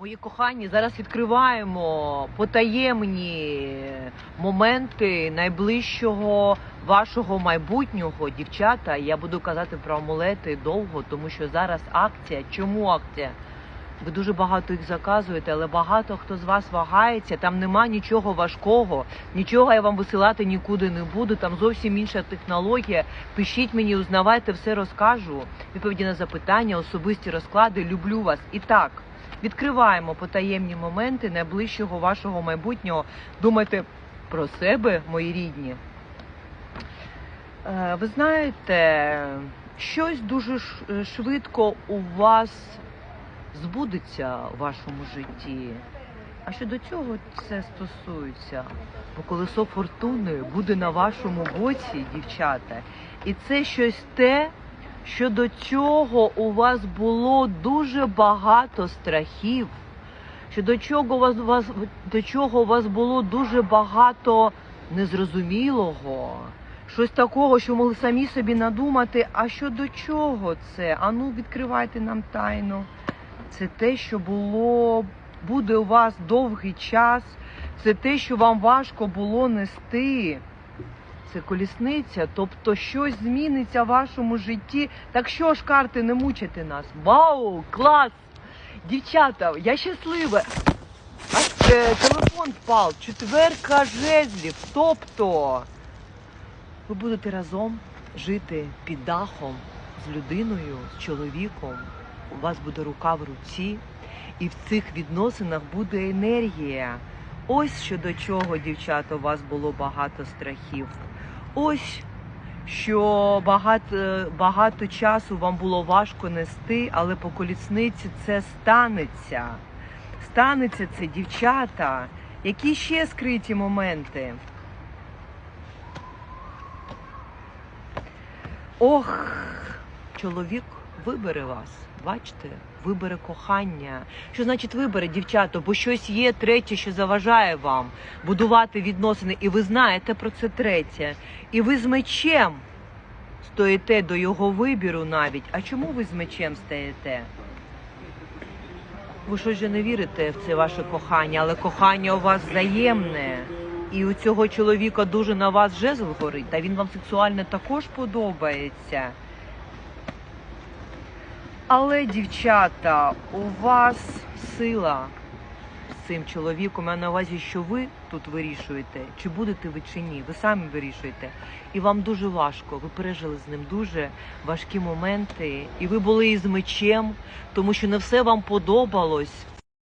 Мої кохані, зараз відкриваємо потаємні моменти найближчого вашого майбутнього, дівчата. Я буду казати про амулети довго, тому що зараз акція. Чому акція? Ви дуже багато їх заказуєте, але багато хто з вас вагається. Там нема нічого важкого, нічого я вам висилати нікуди не буду. Там зовсім інша технологія. Пишіть мені, узнавайте, все розкажу. Відповіді на запитання, особисті розклади. Люблю вас. І так, відкриваємо потаємні моменти найближчого вашого майбутнього. Думайте про себе, мої рідні. Е, Ви знаєте, щось дуже е, швидко у вас збудеться в вашому житті. А що до цього це стосується? Бо колесо фортуни буде на вашому боці, дівчата. І це щось те, що до цього у вас було дуже багато страхів, що до чого у вас, вас до чого у вас було дуже багато незрозумілого. Щось такого, що могли самі собі надумати, а що до чого це? Ану, відкривайте нам тайну. Це те, що було, буде у вас довгий час, це те, що вам важко було нести. Це колісниця, тобто щось зміниться в вашому житті. Так що ж, карти, не мучите нас. Вау, клас! Дівчата, я щаслива. А е, телефон впав, четверка жезлів. Тобто ви будете разом жити під дахом з людиною, з чоловіком. У вас буде рука в руці, і в цих відносинах буде енергія. Ось що до чого, дівчата, у вас було багато страхів. Ось що багато, багато часу вам було важко нести, але по колісниці це станеться. Станеться це, дівчата. Які ще скриті моменти? Ох, чоловік вибере вас. Бачите, вибере кохання. Що значить вибере, дівчата? Бо щось є третє, що заважає вам будувати відносини, і ви знаєте про це третє. І ви з мечем стоїте до його вибіру навіть. А чому ви з мечем стоїте? Ви що ж не вірите в це ваше кохання, але кохання у вас взаємне. І у цього чоловіка дуже на вас жезл горить, та він вам сексуально також подобається. Але, дівчата, у вас сила з цим чоловіком. Я на увазі, що ви тут вирішуєте, чи будете ви чи ні. Ви самі вирішуєте. І вам дуже важко. Ви пережили з ним дуже важкі моменти. І ви були із мечем, тому що не все вам подобалось.